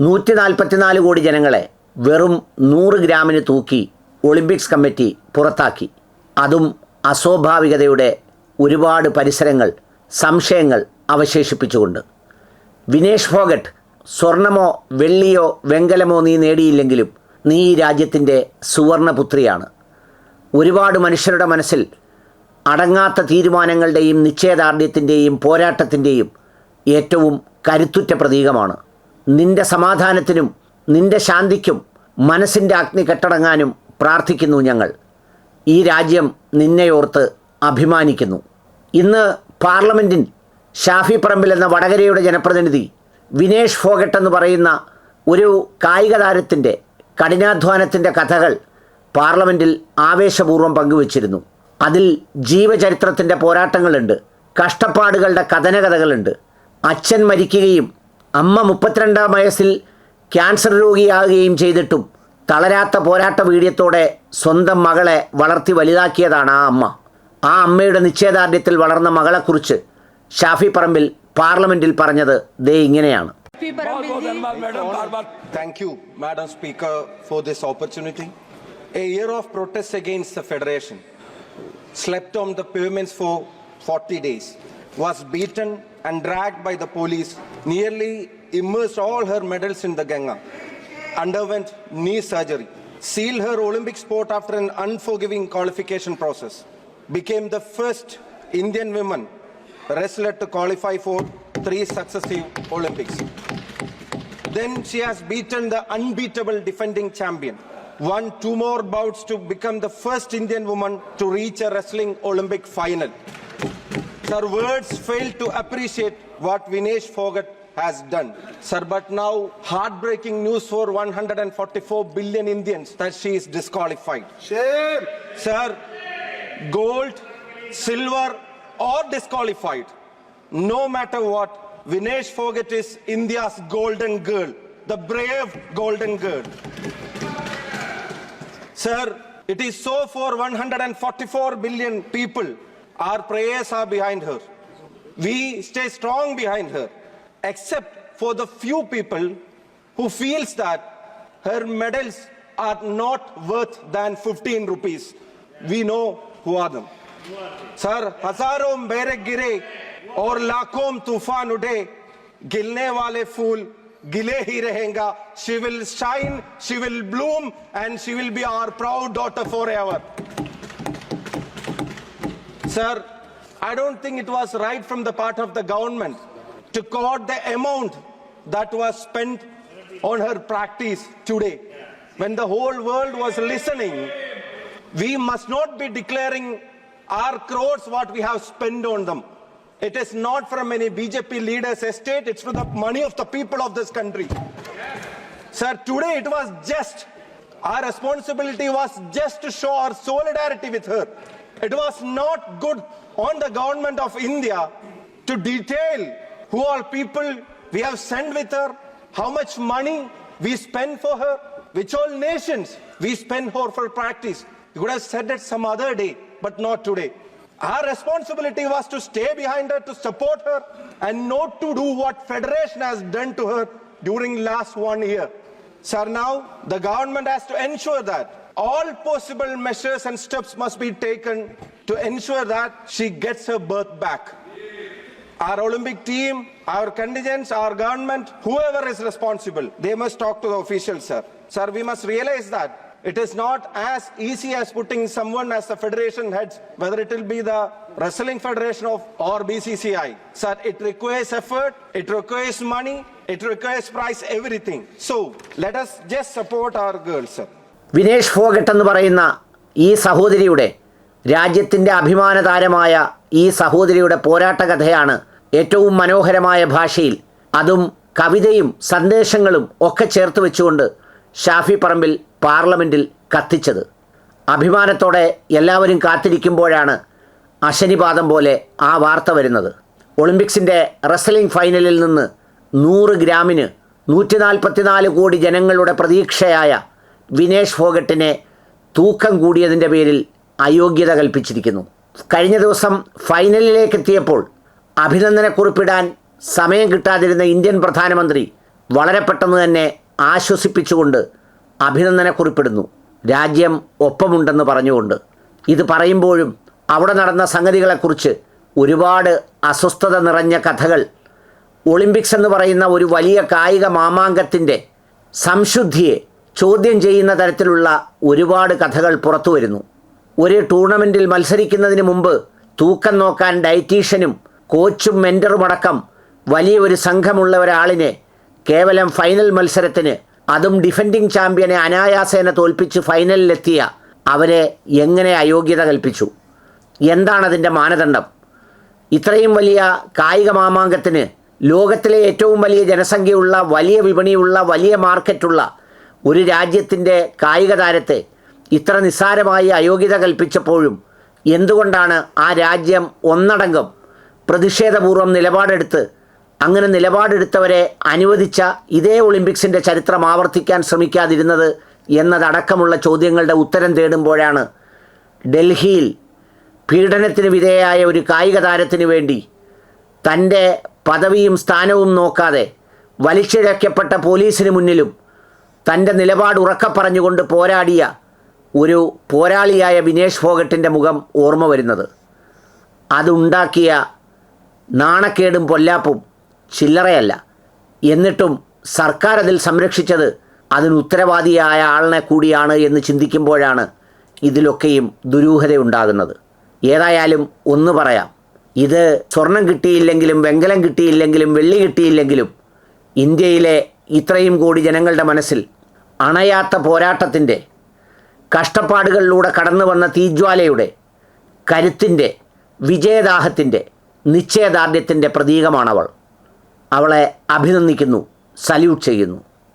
നൂറ്റി നാൽപ്പത്തിനാല് കോടി ജനങ്ങളെ വെറും നൂറ് ഗ്രാമിന് തൂക്കി ഒളിമ്പിക്സ് കമ്മിറ്റി പുറത്താക്കി. അതും അസ്വാഭാവികതയുടെ ഒരുപാട് പരിസരങ്ങൾ സംശയങ്ങൾ അവശേഷിപ്പിച്ചുകൊണ്ട്. വിനേഷ് ഫോഗട്ട് സ്വർണമോ വെള്ളിയോ വെങ്കലമോ നീ നേടിയില്ലെങ്കിലും നീ ഈ രാജ്യത്തിന്റെ സുവർണപുത്രിയാണ്. ഒരുപാട് മനുഷ്യരുടെ മനസ്സിൽ അടങ്ങാത്ത തീരുമാനങ്ങളുടെയും നിശ്ചയദാർഢ്യത്തിന്റെയും പോരാട്ടത്തിന്റെയും ഏറ്റവും കരുത്തുറ്റ പ്രതീകമാണ്. നിന്റെ സമാധാനത്തിനും നിന്റെ ശാന്തിക്കും മനസ്സിന്റെ അഗ്നി കെട്ടടങ്ങാനും പ്രാർത്ഥിക്കുന്നു ഞങ്ങൾ. ഈ രാജ്യം നിന്നെയോർത്ത് അഭിമാനിക്കുന്നു. ഇന്ന് പാർലമെന്റിൽ ഷാഫി പറമ്പിൽ എന്ന വടകരയുടെ ജനപ്രതിനിധി വിനേഷ് ഫോഗട്ട് എന്ന് പറയുന്ന ഒരു കായിക താരത്തിന്റെ കഠിനാധ്വാനത്തിന്റെ കഥകൾ പാർലമെന്റിൽ ആവേശപൂർവം പങ്കുവച്ചിരുന്നു. അതിൽ ജീവചരിത്രത്തിന്റെ പോരാട്ടങ്ങളുണ്ട് കഷ്ടപ്പാടുകളുടെ കഥനകഥകളുണ്ട്. അച്ഛൻ മരിക്കുകയും അമ്മ മുപ്പത്തിരണ്ടാം വയസ്സിൽ ക്യാൻസർ രോഗിയാകുകയും ചെയ്തിട്ടും തളരാത്ത പോരാട്ട വീഡിയത്തോടെ സ്വന്തം മകളെ വളർത്തി വലുതാക്കിയതാണ് ആ അമ്മ. ആ അമ്മയുടെ നിശ്ചയദാർഢ്യത്തിൽ വളർന്ന മകളെക്കുറിച്ച് ഷാഫി പറമ്പിൽ പാർലമെന്റിൽ പറഞ്ഞത് ദേ ഇങ്ങനെയാണ്. A year of protest against the Federation, slept on the pavements for 40 days, was beaten and dragged by the police nearly immersed all her medals in the Ganga, underwent knee surgery, sealed her Olympic sport after an unforgiving qualification process, became the first Indian woman wrestler to qualify for three successive Olympics. Then she has beaten the unbeatable defending champion. Won two more bouts to become the first Indian woman to reach a wrestling Olympic final. Her words fail to appreciate what Vinesh Fogart has done. Sir, but now heartbreaking news for 144 billion Indians that she is disqualified. Shame! Sir, gold, silver, or disqualified. No matter what, Vinesh Fogart is India's golden girl, the brave golden girl. Sir, it is so for 144 billion people. Our prayers are behind her. We stay strong behind her, except for the few people who feels that her medals are not worth than 15 rupees. We know who are them. Sir हजारों मेरे गिरे और लाखों तूफान उठे गिलने वाले फूल गिले ही रहेगा she will shine she will bloom and she will be our proud daughter forever Sir, I don't think it was right from the part of the government to quote the amount that was spent on her practice today. When the whole world was listening, we must not be declaring our crores what we have spent on them. It is not from any BJP leader's estate, it's from the money of the people of this country. Sir, today it was just, our responsibility was just to show our solidarity with her. It was not good on the government of India to detail who all people we have sent with her, how much money we spend for her, which all nations we spend for for practice. You could have said it some other day, but not today. Our responsibility was to stay behind her, to support her, and not to do what Federation has done to her during last one year. Sir, now the government has to ensure that all possible measures and steps must be taken to ensure that she gets her birth back. Our Olympic team, our contingents, our government, whoever is responsible, they must talk to the officials, sir. Sir, we must realize that it is not as easy as putting someone as the federation heads, whether it will be the Wrestling Federation of or BCCI. Sir, it requires effort, it requires money, it requires price, everything. So let us just support our girls, sir. Vinesh Phogat എന്ന് പറയുന്ന ഈ സഹോദരിയുടെ രാജ്യത്തിന്റെ അഭിമാന താരമായ ഈ സഹോദരിയുടെ പോരാട്ട കഥയാണ് ഏറ്റവും മനോഹരമായ ഭാഷയിൽ അതും കവിതയും സന്ദേശങ്ങളും ഒക്കെ ചേർത്ത് വെച്ചുകൊണ്ട് ഷാഫി പറമ്പിൽ പാർലമെന്റിൽ കത്തിച്ചത്. അഭിമാനത്തോടെ എല്ലാവരും കാത്തിരിക്കുമ്പോഴാണ് അശനിപാതം പോലെ ആ വാർത്ത വരുന്നത്. ഒളിമ്പിക്സിന്റെ റെസ്ലിംഗ് ഫൈനലിൽ നിന്ന് നൂറ് ഗ്രാമിന് നൂറ്റി നാൽപ്പത്തിനാല് കോടി ജനങ്ങളുടെ പ്രതീക്ഷയായ വിനേഷ് ഫോഗട്ടിനെ തൂക്കം കൂടിയതിന്റെ പേരിൽ അയോഗ്യത കൽപ്പിച്ചിരിക്കുന്നു. കഴിഞ്ഞ ദിവസം ഫൈനലിലേക്ക് എത്തിയപ്പോൾ അഭിനന്ദനക്കുറിപ്പിടാൻ സമയം കിട്ടാതിരുന്ന ഇന്ത്യൻ പ്രധാനമന്ത്രി വളരെ പെട്ടെന്ന് തന്നെ ആശ്വസിപ്പിച്ചുകൊണ്ട് അഭിനന്ദനെ കുറിപ്പിടുന്നു. രാജ്യം ഒപ്പമുണ്ടെന്ന് പറഞ്ഞുകൊണ്ട്. ഇത് പറയുമ്പോഴും അവിടെ നടന്ന സംഗതികളെക്കുറിച്ച് ഒരുപാട് അസ്വസ്ഥത നിറഞ്ഞ കഥകൾ. ഒളിമ്പിക്സ് എന്ന് പറയുന്ന ഒരു വലിയ കായിക മാമാങ്കത്തിന്റെ സംശുദ്ധിയെ ചോദ്യം ചെയ്യുന്ന തരത്തിലുള്ള ഒരുപാട് കഥകൾ പുറത്തു വരുന്നു ഒരു ടൂർണമെന്റിൽ മത്സരിക്കുന്നതിന് മുമ്പ് തൂക്കം നോക്കാൻ ഡയറ്റീഷ്യനും കോച്ചും മെന്ററുമടക്കം വലിയ ഒരു സംഘമുള്ള ഒരാളിനെ കേവലം ഫൈനൽ മത്സരത്തിന് അതും ഡിഫൻഡിംഗ് ചാമ്പ്യനെ അനായാസേന തോൽപ്പിച്ച് ഫൈനലിലെത്തിയ അവരെ എങ്ങനെ അയോഗ്യത കൽപ്പിച്ചു? എന്താണതിന്റെ മാനദണ്ഡം? ഇത്രയും വലിയ കായിക മാമാങ്കത്തിന് ലോകത്തിലെ ഏറ്റവും വലിയ ജനസംഖ്യയുള്ള വലിയ വിപണിയുള്ള വലിയ മാർക്കറ്റുള്ള ഒരു രാജ്യത്തിന്റെ കായിക താരത്തെ ഇത്ര നിസ്സാരമായി അയോഗ്യത കൽപ്പിച്ചപ്പോഴും എന്തുകൊണ്ടാണ് ആ രാജ്യം ഒന്നടങ്കം പ്രതിഷേധപൂർവം നിലപാടെടുത്ത് അങ്ങനെ നിലപാടെടുത്തവരെ അനുവദിച്ച ഇതേ ഒളിമ്പിക്സിന്റെ ചരിത്രം ആവർത്തിക്കാൻ ശ്രമിക്കാതിരുന്നത് എന്നതടക്കമുള്ള ചോദ്യങ്ങളുടെ ഉത്തരം തേടുമ്പോഴാണ് ഡൽഹിയിൽ പീഡനത്തിന് വിധേയായ ഒരു കായിക താരത്തിന് വേണ്ടി തന്റെ പദവിയും സ്ഥാനവും നോക്കാതെ വലിച്ചിഴക്കപ്പെട്ട പോലീസിന് മുന്നിലും തന്റെ നിലപാട് ഉറക്കപ്പറഞ്ഞുകൊണ്ട് പോരാടിയ ഒരു പോരാളിയായ വിനേഷ് ഫോഗട്ടിന്റെ മുഖം ഓർമ്മ വരുന്നത്. അതുണ്ടാക്കിയ നാണക്കേടും പൊല്ലാപ്പും ചില്ലറയല്ല. എന്നിട്ടും സർക്കാർ അതിൽ സംരക്ഷിച്ചത് അതിന് ഉത്തരവാദിയായ ആളിനെ കൂടിയാണ് എന്ന് ചിന്തിക്കുമ്പോഴാണ് ഇതിലൊക്കെയും ദുരൂഹതയുണ്ടാകുന്നത്. ഏതായാലും ഒന്ന് പറയാം. ഇത് സ്വർണം കിട്ടിയില്ലെങ്കിലും വെങ്കലം കിട്ടിയില്ലെങ്കിലും വെള്ളി കിട്ടിയില്ലെങ്കിലും ഇന്ത്യയിലെ ഇത്രയും കോടി ജനങ്ങളുടെ മനസ്സിൽ അണയാത്ത പോരാട്ടത്തിന്റെ കഷ്ടപ്പാടുകളിലൂടെ കടന്നു വന്ന തീജ്വാലയുടെ കരുത്തിന്റെ വിജയദാഹത്തിന്റെ നിശ്ചയദാർഢ്യത്തിന്റെ പ്രതീകമാണവൾ. അവളെ അഭിനന്ദിക്കുന്നു സല്യൂട്ട് ചെയ്യുന്നു.